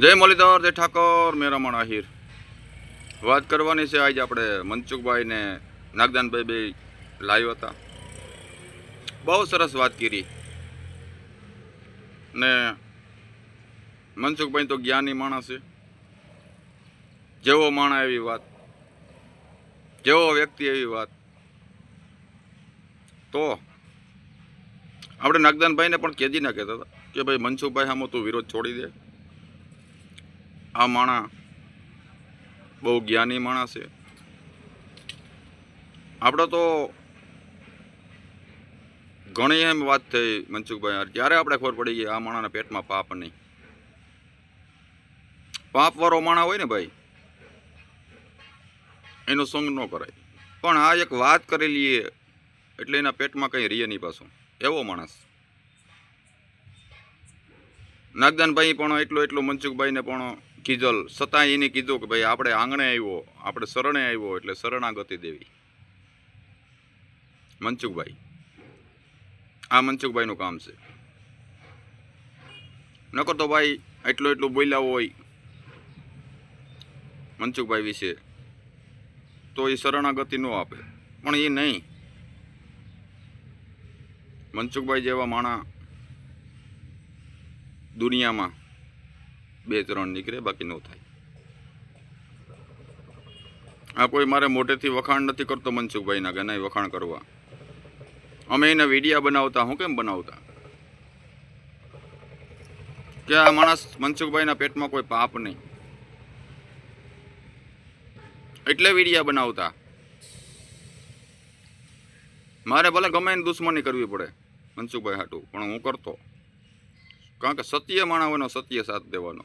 જય મુરલીધર જય ઠાકોર મેરામણ આહિર. વાત કરવાની છે આજે આપણે મનસુખભાઈ ને નાગદાનભાઈ બે લાવ્યો હતા. બહુ સરસ વાત કરી ને મનસુખભાઈ તો જ્ઞાની માણસ છે. જેવો માણા એવી વાત, જેવો વ્યક્તિ એવી વાત, તો આપણે નાગદાનભાઈને પણ કેજી ના કહેતા હતા કે ભાઈ મનસુખભાઈ સામો તું વિરોધ છોડી દે. આ માણા બહુ જ્ઞાની માણસ છે. આપણે તો ઘણી એમ વાત થઈ મનસુખભાઈ. ત્યારે આપણે ખબર પડી ગઈ આ માણાના પેટમાં પાપ નહીં? પાપવાળો માણા હોય ને ભાઈ, એનો સંગ ન કરાય. પણ આ એક વાત કરી લઈએ, એટલે એના પેટમાં કંઈ રીએ નહીં પાછું. એવો માણસ. નાગદાનભાઈ પણ એટલો એટલો મનસુખભાઈને પણ કીધલ છતાં એને કીધું કે ભાઈ આપણે આંગણે આવ્યો, આપણે શરણે આવ્યો એટલે શરણાગતિ દેવી. મનસુખભાઈ. આ મનસુખભાઈનું કામ છે. નકર તો ભાઈ એટલું એટલું બોલ્યા હોય મનસુખભાઈ વિશે, તો એ શરણાગતિ ન આપે. પણ એ નહીં. મનસુખભાઈ જેવા માણા દુનિયામાં બે ત્રણ નીકળે, બાકી ન થાય. આ કોઈ મારે મોટેથી વખાણ નથી કરતો મનસુખભાઈના કે નહીં વખાણ કરવા. અમે એને વિડીયા બનાવતા, હું કેમ બનાવતા? કે આ માણસ મનસુખભાઈના પેટમાં કોઈ પાપ નહીં. એટલે વિડીયા બનાવતા. મારે ભલે ગમે એને દુશ્મની કરવી પડે, મનસુખભાઈ હાટું, પણ હું કરતો. કારણ કે સત્ય માણસનો સત્ય સાથ દેવાનો.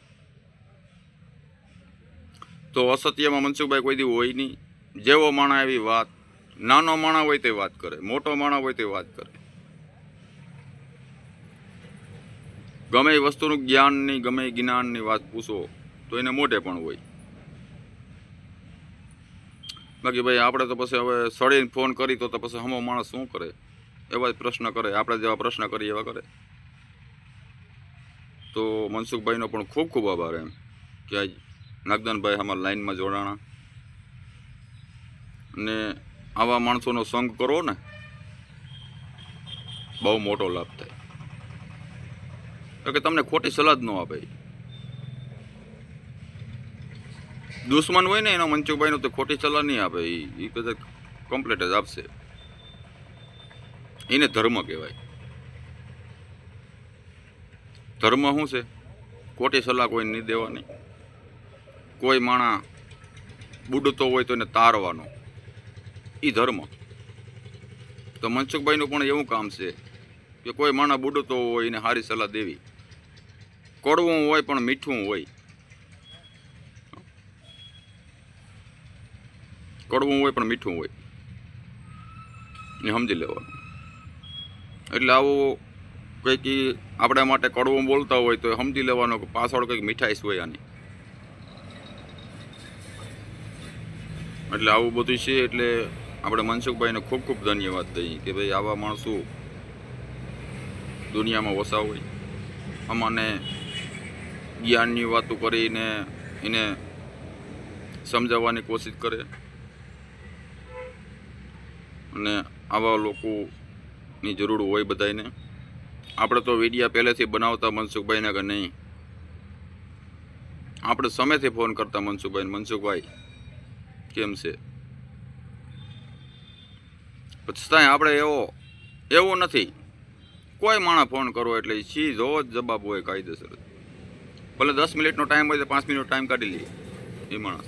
તો અસત્યમાં મનસુખભાઈ કોઈ દી હોય નહીં. જેવો માણા એવી વાત, નાનો માણા હોય તે વાત કરે, મોટો માણા હોય તે વાત કરે. ગમે એ વસ્તુનું જ્ઞાનની ગમે જ્ઞાનની વાત પૂછો, તો એને મોઢે પણ હોય. બાકી ભાઈ, આપણે તો પછી હવે સળીને ફોન કરી તો પછી હમો માણસ શું કરે? એવા જ પ્રશ્ન કરે, આપણે જેવા પ્રશ્ન કરીએ એવા કરે. તો મનસુખભાઈનો પણ ખૂબ ખૂબ આભાર એમ, કે નાગદાનભાઈ અમારા લાઈનમાં જોડાણા. અને આવા માણસોનો સંગ કરો ને, બહુ મોટો લાભ થાય. કે તમને ખોટી સલાહ જ ન આપે. દુશ્મન હોય ને એનો મંચુભાઈનો તો ખોટી સલાહ નહીં આપે એ કદાચ કમ્પ્લીટ જ આપશે. એને ધર્મ કહેવાય. ધર્મ શું છે? ખોટી સલાહ કોઈ નહીં દેવાની. કોઈ માણા બુડતો હોય તો એને તારવાનો. એ ધર્મ. તો મનસુખભાઈનું પણ એવું કામ છે કે કોઈ માણા બુડતો હોય એને સારી સલાહ દેવી. કડવું હોય પણ મીઠું હોય. કડવું હોય પણ મીઠું હોય. એ સમજી લેવાનું. એટલે આવું કંઈક આપણા માટે કડવું બોલતા હોય તો સમજી લેવાનું કે પાછળ કંઈક મીઠાઈશ હોય આની. એટલે આવું બધું છે એટલે આપણે મનસુખભાઈને ખૂબ ખૂબ ધન્યવાદ દઈએ કે ભાઈ આવા માણસો દુનિયામાં ઓછા હોય. અમને જ્ઞાનની વાતો કરીને એને સમજાવવાની કોશિશ કરે. અને આવા લોકોની જરૂર હોય બધાને આપણે તો વિડીયા પહેલેથી બનાવતા મનસુખભાઈને કે નહીં? આપણે સમયથી ફોન કરતા મનસુખભાઈને મનસુખભાઈ કેમ છે? પછી છતાંય આપણે એવો એવો નથી. કોઈ માણસ ફોન કરો એટલે સીધો જ જવાબ હોય કાયદેસર. ભલે દસ મિનિટનો ટાઈમ હોય તો પાંચ મિનિટનો ટાઈમ કાઢી લઈએ. એ માણસ.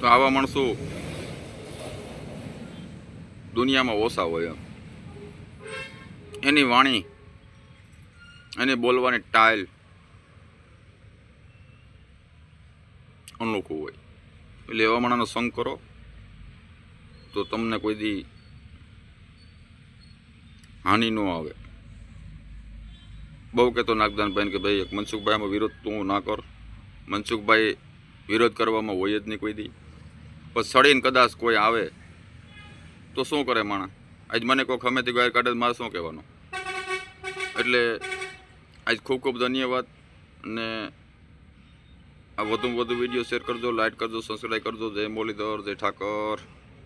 તો આવા માણસો દુનિયામાં ઓછા હોય એમ. એની વાણી, એની બોલવાની ટાઈલ અનોખું હોય. એટલે એવા માણાનો સંગ કરો. તો તમને કોઈ દી હાનિ ન આવે. બહુ કહેતો નાગદાનભાઈ કે ભાઈ, એક મનસુખભાઈમાં વિરોધ તું ના કર. મનસુખભાઈ વિરોધ કરવામાં હોય જ નહીં કોઈ દી. પણ સડીને કદાચ કોઈ આવે, તો શું કરે માણસ આજ મને કોઈ ખમેથી ગાય કાઢે મારે શું કહેવાનું? એટલે આજ ખૂબ ખૂબ ધન્યવાદ અને આ વધુમાં વધુ વીડિયો શેર કરજો લાઈક કરજો સબસ્ક્રાઈબ કરજો. જય મોલીધર જય ઠાકર.